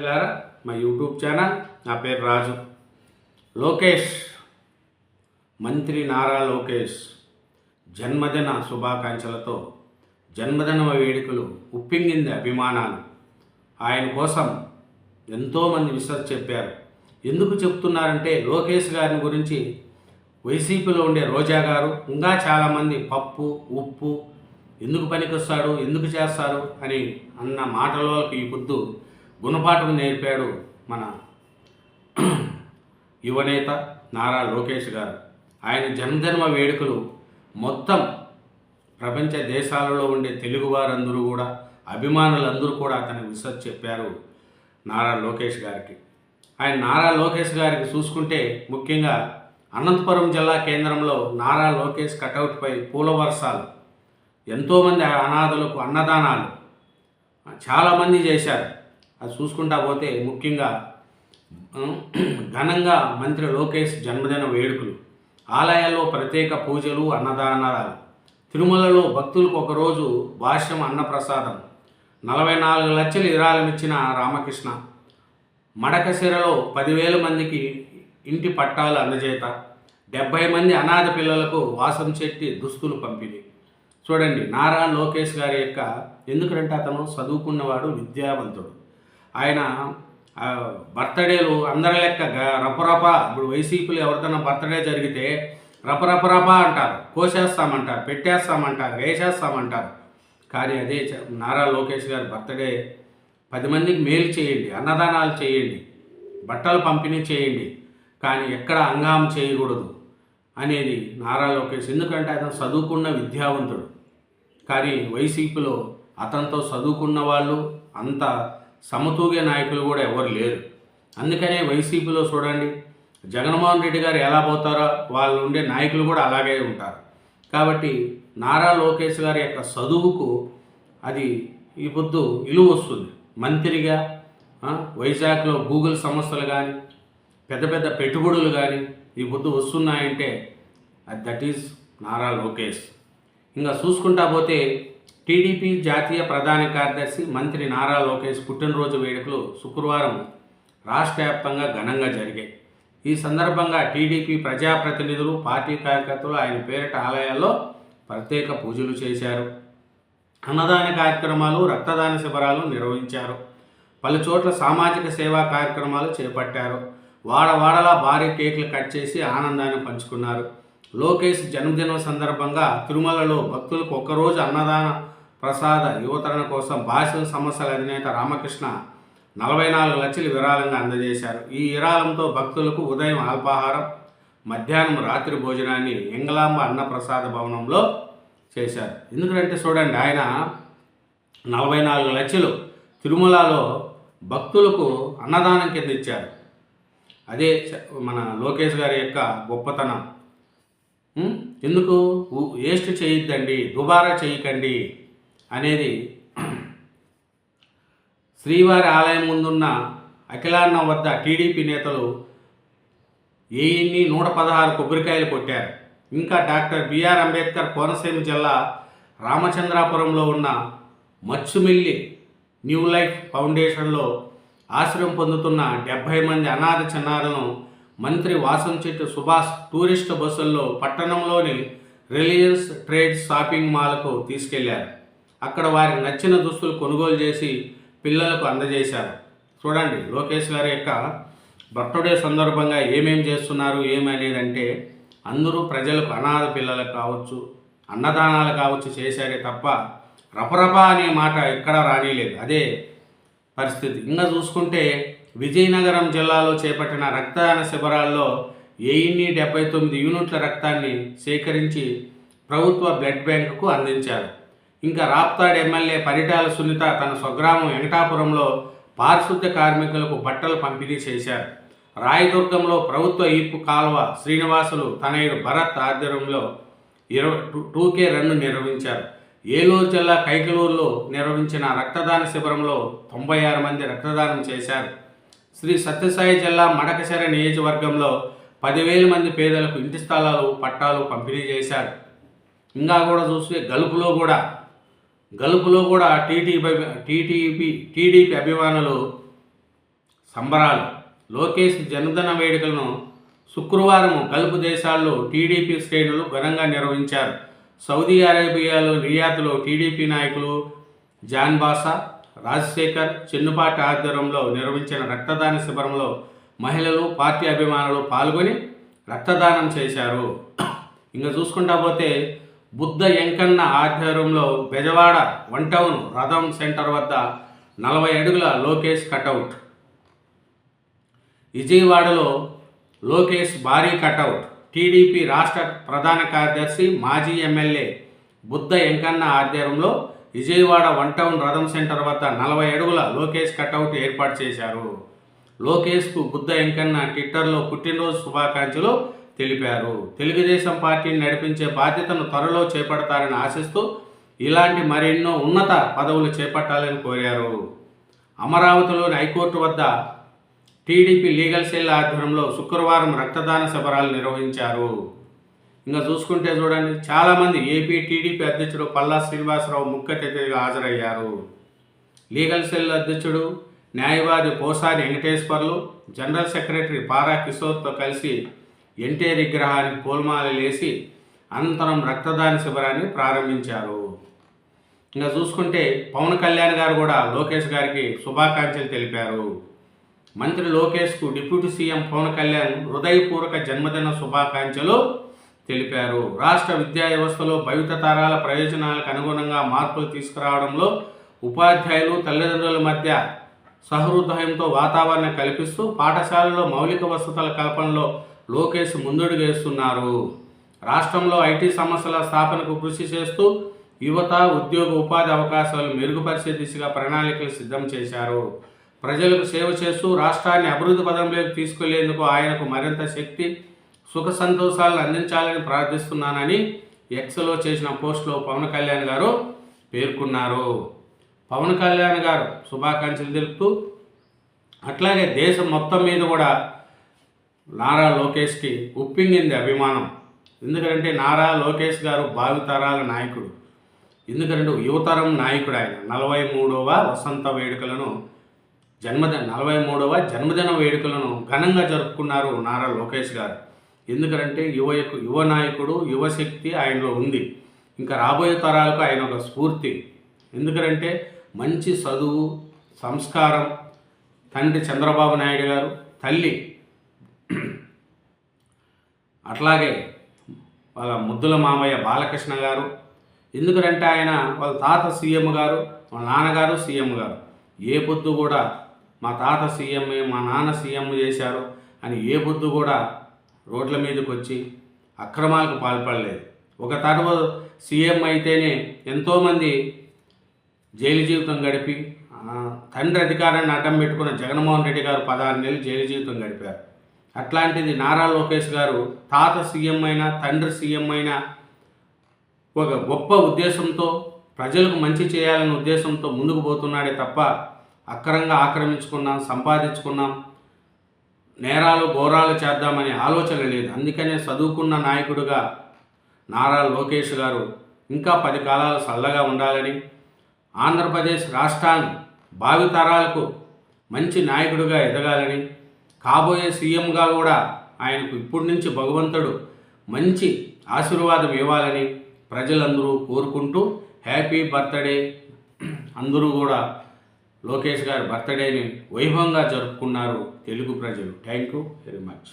పిల్లారా మా YouTube channel నా పేరు రాజు. లోకేష్ మంత్రి నారా లోకేష్ జన్మదిన శుభాకాంక్షలతో జన్మదిన వేడుకలు ఉప్పింగింది అభిమానాలు. ఆయన కోసం ఎంతోమంది విశ్వస్ చెప్పారు. ఎందుకు చెప్తున్నారంటే లోకేష్ గారిని గురించి వైసీపీలో ఉండే రోజా గారు ఇంకా చాలామంది పప్పు ఉప్పు ఎందుకు పనికొస్తాడు ఎందుకు చేస్తారు అని అన్న మాటలోకి ఈ పొద్దు గుణపాఠం నేర్పాడు మన యువనేత నారా లోకేష్ గారు. ఆయన జన్మదిన వేడుకలు మొత్తం ప్రపంచ దేశాలలో ఉండే తెలుగువారందరూ కూడా అభిమానులందరూ కూడా అతను విశ్వస్ చెప్పారు నారా లోకేష్ గారికి. ఆయన నారా లోకేష్ గారికి చూసుకుంటే ముఖ్యంగా అనంతపురం జిల్లా కేంద్రంలో నారా లోకేష్ కటౌట్పై పూల వర్షాలు ఎంతోమంది అనాథలకు అన్నదానాలు చాలామంది చేశారు. అది చూసుకుంటా పోతే ముఖ్యంగా ఘనంగా మంత్రి లోకేష్ జన్మదిన వేడుకలు ఆలయాల్లో ప్రత్యేక పూజలు అన్నదానాలు తిరుమలలో భక్తులకు ఒకరోజు భాష్యం అన్నప్రసాదం నలభై నాలుగు లక్షలు ఇరాలమిచ్చిన రామకృష్ణ మడకశిరలో పదివేల మందికి ఇంటి పట్టాలు అందజేత డెబ్బై మంది అనాథ పిల్లలకు వాసం చెట్టి దుస్తులు పంపిణీ. చూడండి నారా లోకేష్ గారి యొక్క ఎందుకంటే అతను చదువుకున్నవాడు విద్యావంతుడు. ఆయన బర్త్డేలు అందరి లెక్క రపరప ఇప్పుడు వైసీపీలో ఎవరికైనా బర్త్డే జరిగితే రపరపరప అంటారు కోసేస్తామంటారు పెట్టేస్తామంటారు వేసేస్తామంటారు. కానీ అదే నారా లోకేష్ గారి బర్త్డే పది మందికి మేలు చేయండి అన్నదానాలు చేయండి బట్టలు పంపిణీ చేయండి కానీ ఎక్కడ అంగాం చేయకూడదు అనేది నారా లోకేష్. ఎందుకంటే అతను చదువుకున్న విద్యావంతుడు. కానీ వైసీపీలో అతనితో చదువుకున్న వాళ్ళు అంత సమతూగే నాయకులు కూడా ఎవరు లేరు. అందుకనే వైసీపీలో చూడండి జగన్మోహన్ రెడ్డి గారు ఎలా పోతారో వాళ్ళు ఉండే నాయకులు కూడా అలాగే ఉంటారు. కాబట్టి నారా లోకేష్ గారి యొక్క చదువుకు అది ఈ పొద్దు ఇలువ వస్తుంది. మంత్రిగా వైజాగ్లో గూగుల్ సంస్థలు కానీ పెద్ద పెద్ద పెట్టుబడులు కానీ ఈ పొద్దు వస్తున్నాయంటే దట్ ఈజ్ నారా లోకేష్. ఇంకా చూసుకుంటా పోతే టీడీపీ జాతీయ ప్రధాన కార్యదర్శి మంత్రి నారా లోకేష్ పుట్టినరోజు వేడుకలు శుక్రవారం రాష్ట్ర వ్యాప్తంగా ఘనంగా జరిగాయి. ఈ సందర్భంగా టీడీపీ ప్రజాప్రతినిధులు పార్టీ కార్యకర్తలు ఆయన పేరిట ఆలయాల్లో ప్రత్యేక పూజలు చేశారు. అన్నదాన కార్యక్రమాలు రక్తదాన శిబిరాలు నిర్వహించారు. పలు చోట్ల సామాజిక సేవా కార్యక్రమాలు చేపట్టారు. వాడవాడలా భారీ కేకులు కట్ చేసి ఆనందాన్ని పంచుకున్నారు. లోకేష్ జన్మదినం సందర్భంగా తిరుమలలో భక్తులకు ఒక్కరోజు అన్నదాన ప్రసాద యువతరణ కోసం భాషల సమస్యల అధినేత రామకృష్ణ నలభై నాలుగు లక్షలు విరాళంగా అందజేశారు. ఈ విరాళంతో భక్తులకు ఉదయం అల్పాహారం మధ్యాహ్నం రాత్రి భోజనాన్ని ఎంగలాంబ అన్నప్రసాద భవనంలో చేశారు. ఎందుకంటే చూడండి ఆయన నలభై నాలుగు లక్షలు తిరుమలలో భక్తులకు అన్నదానం కింద ఇచ్చారు. అదే చ- మన లోకేష్ గారి యొక్క గొప్పతనం. ఎందుకు? వేస్ట్ చేయొద్దండి దుబారా చేయకండి అనేది శ్రీవారి ఆలయం ముందున్న అఖిలాన్నం వద్ద టీడీపీ నేతలు వెయ్యిన్ని నూట పదహారు కొబ్బరికాయలు కొట్టారు. ఇంకా డాక్టర్ బిఆర్ అంబేద్కర్ కోనసీమ జిల్లా రామచంద్రాపురంలో ఉన్న మచ్చుమిల్లి న్యూ లైఫ్ ఫౌండేషన్లో ఆశ్రయం పొందుతున్న డెబ్భై మంది అనాథ చిన్నారులను మంత్రి వాసంచెట్టు సుభాష్ టూరిస్ట్ బస్సుల్లో పట్టణంలోని రిలయన్స్ ట్రేడ్ షాపింగ్ మాల్కు తీసుకెళ్ళారు. అక్కడ వారికి నచ్చిన దుస్తులు కొనుగోలు చేసి పిల్లలకు అందజేశారు. చూడండి లోకేష్ గారి యొక్క బర్త్డే సందర్భంగా ఏమేం చేస్తున్నారు ఏమనేదంటే అందరూ ప్రజలకు అనాథ పిల్లలకు కావచ్చు అన్నదానాలు కావచ్చు చేశారే తప్ప రపరప అనే మాట ఎక్కడా రానిలేదు. అదే పరిస్థితి. ఇంకా చూసుకుంటే విజయనగరం జిల్లాలో చేపట్టిన రక్తదాన శిబిరాల్లో ఎయిన్ని డెబ్బై తొమ్మిది యూనిట్ల రక్తాన్ని సేకరించి ప్రభుత్వ బ్లడ్ బ్యాంకుకు అందించారు. ఇంకా రాప్తాడ్ ఎమ్మెల్యే పరిటాల సునీత తన స్వగ్రామం వెంకటాపురంలో పారిశుద్ధ్య కార్మికులకు బట్టలు పంపిణీ చేశారు. రాయదుర్గంలో ప్రభుత్వ ఈపు కాల్వ శ్రీనివాసులు తనయుడు భరత్ ఆధ్వర్యంలో ఇరవై టూకే రన్ను నిర్వహించారు. ఏలూరు జిల్లా కైకలూరులో నిర్వహించిన రక్తదాన శిబిరంలో తొంభై ఆరు మంది రక్తదానం చేశారు. శ్రీ సత్యసాయి జిల్లా మడకశర నియోజకవర్గంలో పదివేల మంది పేదలకు ఇంటి స్థలాలు పట్టాలు పంపిణీ చేశారు. ఇంకా కూడా చూస్తే గలుపులో కూడా గలుపులో కూడా టీటీపీ టీటీపీ టీడీపీ అభిమానులు సంబరాలు. లోకేష్ జనధన వేడుకలను శుక్రవారం గల్ఫ్ దేశాల్లో టీడీపీ శ్రేణులు ఘనంగా నిర్వహించారు. సౌదీ అరేబియాలో రియాద్లో టీడీపీ నాయకులు జాన్ బాసా రాజశేఖర్ చెన్నుపాటి ఆధ్వర్యంలో నిర్వహించిన రక్తదాన శిబిరంలో మహిళలు పార్టీ అభిమానులు పాల్గొని రక్తదానం చేశారు. ఇంకా చూసుకుంటా పోతే బుద్ధ ఎంకన్న ఆధ్వర్యంలో Bezawada one town Ratham centre వద్ద నలభై అడుగుల లోకేష్ కటౌట్. విజయవాడలో లోకేష్ భారీ కటౌట్. టీడీపీ రాష్ట్ర ప్రధాన కార్యదర్శి మాజీ ఎమ్మెల్యే బుద్ధ ఎంకన్న ఆధ్వర్యంలో Vijayawada one town Ratham centre వద్ద నలభై అడుగుల లోకేష్ కటౌట్ ఏర్పాటు చేశారు. లోకేష్కు బుద్ధ ఎంకన్న ట్విట్టర్లో పుట్టినరోజు శుభాకాంక్షలు తెలిపారు. తెలుగుదేశం పార్టీని నడిపించే బాధ్యతను త్వరలో చేపడతారని ఆశిస్తూ ఇలాంటి మరెన్నో ఉన్నత పదవులు చేపట్టాలని కోరారు. అమరావతిలోని హైకోర్టు వద్ద టీడీపీ లీగల్ సెల్ ఆధ్వర్యంలో శుక్రవారం రక్తదాన శిబిరాలు నిర్వహించారు. ఇంకా చూసుకుంటే చూడండి చాలామంది ఏపీ టీడీపీ అధ్యక్షుడు పల్లా శ్రీనివాసరావు ముఖ్య అతిథిగా హాజరయ్యారు. లీగల్ సెల్ అధ్యక్షుడు న్యాయవాది పోసాని వెంకటేశ్వర్లు జనరల్ సెక్రటరీ పారా కిషోర్తో కలిసి ఎన్టీఆర్ విగ్రహానికి పూలమాలలు వేసి అనంతరం రక్తదాన శిబిరాన్ని ప్రారంభించారు. ఇంకా చూసుకుంటే పవన్ కళ్యాణ్ గారు కూడా లోకేష్ గారికి శుభాకాంక్షలు తెలిపారు. మంత్రి లోకేష్కు డిప్యూటీ సీఎం పవన్ కళ్యాణ్ హృదయపూర్వక జన్మదిన శుభాకాంక్షలు. తెలిపారు. రాష్ట్ర విద్యా వ్యవస్థలో భవిత తరాల ప్రయోజనాలకు అనుగుణంగా మార్పులు తీసుకురావడంలో ఉపాధ్యాయులు తల్లిదండ్రుల మధ్య సహృదయంతో వాతావరణం కల్పిస్తూ పాఠశాలలో మౌలిక వసతుల కల్పనలో లోకేష్ ముందడుగేస్తున్నారు. రాష్ట్రంలో ఐటీ సమస్యల స్థాపనకు కృషి చేస్తూ యువత ఉద్యోగ ఉపాధి అవకాశాలు మెరుగుపరిచే దిశగా ప్రణాళికలు సిద్ధం చేశారు. ప్రజలకు సేవ చేస్తూ రాష్ట్రాన్ని అభివృద్ధి పదంలోకి తీసుకెళ్ళేందుకు ఆయనకు మరింత శక్తి సుఖ సంతోషాలను అందించాలని ప్రార్థిస్తున్నానని ఎక్స్లో చేసిన పోస్టులో పవన్ కళ్యాణ్ గారు పేర్కొన్నారు. పవన్ కళ్యాణ్ గారు శుభాకాంక్షలు తెలుపుతూ అట్లాగే దేశం మొత్తం మీద కూడా నారా లోకేష్కి ఉప్పింగింది అభిమానం. ఎందుకంటే నారా లోకేష్ గారు భావితరాల నాయకుడు. ఎందుకంటే యువతరం నాయకుడు ఆయన. నలభై మూడవ వసంత వేడుకలను జన్మదిన నలభై మూడవ జన్మదిన వేడుకలను ఘనంగా జరుపుకున్నారు నారా లోకేష్ గారు. ఎందుకంటే యువ యువ నాయకుడు యువశక్తి ఆయనలో ఉంది. ఇంకా రాబోయే తరాలకు ఆయన ఒక స్ఫూర్తి. ఎందుకంటే మంచి చదువు సంస్కారం తండ్రి చంద్రబాబు నాయుడు గారు తల్లి. అట్లాగే వాళ్ళ ముద్దుల మామయ్య బాలకృష్ణ గారు. ఎందుకంటే ఆయన వాళ్ళ తాత సీఎం గారు వాళ్ళ నాన్నగారు సీఎం గారు. ఏ పొద్దు కూడా మా తాత సీఎం మా నాన్న సీఎం చేశారు అని ఏ పొద్దు కూడా రోడ్ల మీదకి వచ్చి అక్రమాలకు పాల్పడలేదు. ఒక తరవ సీఎం అయితేనే ఎంతోమంది జైలు జీవితం గడిపి తండ్రి అధికారాన్ని అడ్డం పెట్టుకున్న జగన్మోహన్ రెడ్డి గారు పదహారు నెలలు జైలు జీవితం గడిపారు. అట్లాంటిది నారా లోకేష్ గారు తాత సీఎం అయినా తండ్రి సీఎం అయినా ఒక గొప్ప ఉద్దేశంతో ప్రజలకు మంచి చేయాలనే ఉద్దేశంతో ముందుకు పోతున్నాడే తప్ప అక్రంగా ఆక్రమించుకున్నాం సంపాదించుకున్నాం నేరాలు ఘోరాలు చేద్దామనే ఆలోచన లేదు. అందుకనే చదువుకున్న నాయకుడుగా నారా లోకేష్ గారు ఇంకా పది కాలాలు చల్లగా ఉండాలని ఆంధ్రప్రదేశ్ రాష్ట్రాన్ని భావితరాలకు మంచి నాయకుడిగా ఎదగాలని కాబోయే సీఎంగా కూడా ఆయనకు ఇప్పటి నుంచి భగవంతుడు మంచి ఆశీర్వాదం ఇవ్వాలని ప్రజలందరూ కోరుకుంటూ హ్యాపీ బర్త్డే. అందరూ కూడా లోకేష్ గారి బర్త్డేని వైభవంగా జరుపుకున్నారు తెలుగు ప్రజలు. Thank you very much.